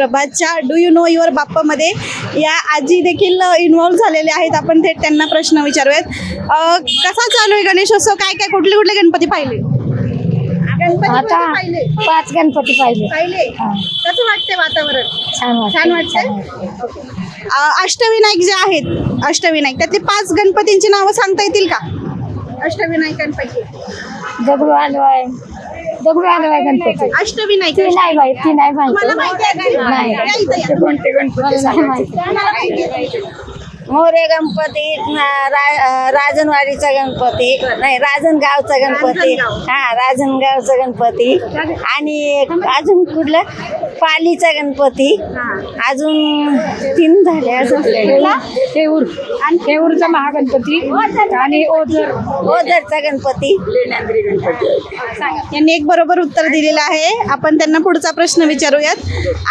प्रभातच्या do you know your बाप्पामध्ये या आजी देखील इन्व्हॉल्व झालेले आहेत. आपण थेट त्यांना प्रश्न विचारूयात. कसा चालू आहे गणेशोत्सव? काय काय कुठले कुठले गणपती पाहिले? आता पाच गणपती पाहिले. पाहिले. कसं वाटते वातावरण? छान वाटतं छान वाटतंय? अष्टविनायक जे आहेत अष्टविनायक त्यातले पाच गणपतींची नावं सांगता येतील का? अष्टविनायकांपैकी. दगडू हलवाय दगडू हलवाय गणपती अष्टविनायक ती नाही बाई ती नाही मला माहिती माहिती आहे का? नाही. मला माहिती. मोरे गणपती रा- राजनवाडीचा गणपती नाही राजनगावचा गणपती. रांजणगाव. हा राजनगावचा गणपती. आणि अजून कुठलं? पालीचा गणपती. अजून तीन झाले अजून कुठला? केऊर आणि? केऊरचा महागणपती आणि ओझर. ओझरचा गणपती. यांनी एक बरोबर उत्तर दिलेलं आहे. आपण त्यांना पुढचा प्रश्न विचारूयात.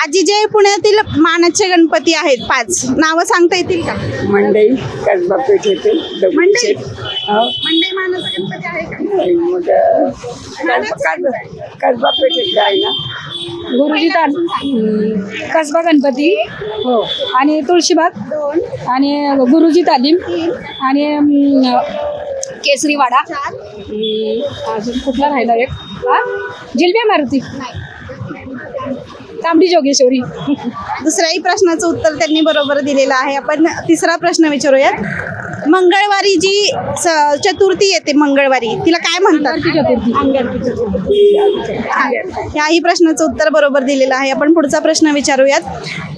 आजी जे पुण्यातील मानाचे गणपती आहेत पाच. नावं सांगता येतील का? मंडई कसबा पेठ येते मंडई हो. मंडई मानाचा गणपती आहे का? मग कसबा पेठ येते आहे ना? गुरुजी ताल कसबा गणपती. हो. आणि तुळशीबाग दोन. आणि गुरुजी तालीम. आणि केसरीवाडा अजून कुठला राहिला एक? हा? जिलबे मारुती तांबडी जोगेश्वरी. दुसऱ्याही प्रश्नाचं उत्तर त्यांनी बरोबर दिलेलं आहे. आपण तिसरा प्रश्न विचारूयात. मंगळवारी जी चतुर्थी येते मंगळवारी तिला काय म्हणतात? याही प्रश्नाचं उत्तर बरोबर दिलेलं आहे. आपण पुढचा प्रश्न विचारूयात.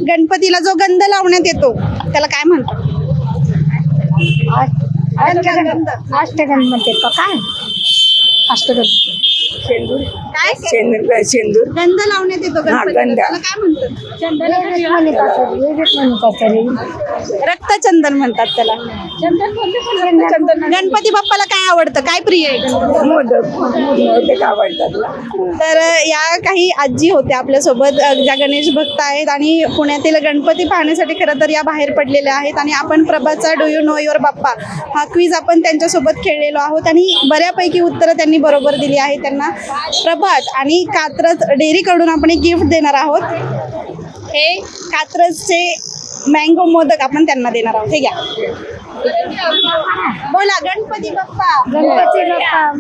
गणपतीला जो गंध लावण्यात येतो त्याला काय म्हणतात? अष्टगण म्हणते का काय? अष्टगण काय शेंदूर शेंदूर? गंध लावण्यात येतो गणपतीला. गंध. त्याला काय म्हणतात? चंदन रक्तचंदन म्हणतात त्याला. गणपती बाप्पाला काय आवडतं? काय प्रिय आहे मोदक. मोदक आवडतात तर या काही आजी होत्या आपल्यासोबत अ, ज्या गणेश भक्त आहेत आणि पुण्यातील गणपती पाहण्यासाठी खरं तर या बाहेर पडलेल्या आहेत. आणि आपण प्रभातचा do you know your Bappa हा क्विज आपण त्यांच्यासोबत खेळलेलो आहोत. आणि बऱ्यापैकी उत्तरं त्यांनी बरोबर दिली आहे त्यांना प्रभात आणि कात्रज डेअरीकडून आपण एक गिफ्ट देणार आहोत. हे कात्रजचे मँगो मोदक आपण त्यांना देणार आहोत. हे घ्या. बोला गणपती बाप्पा. गणपती बाप्पा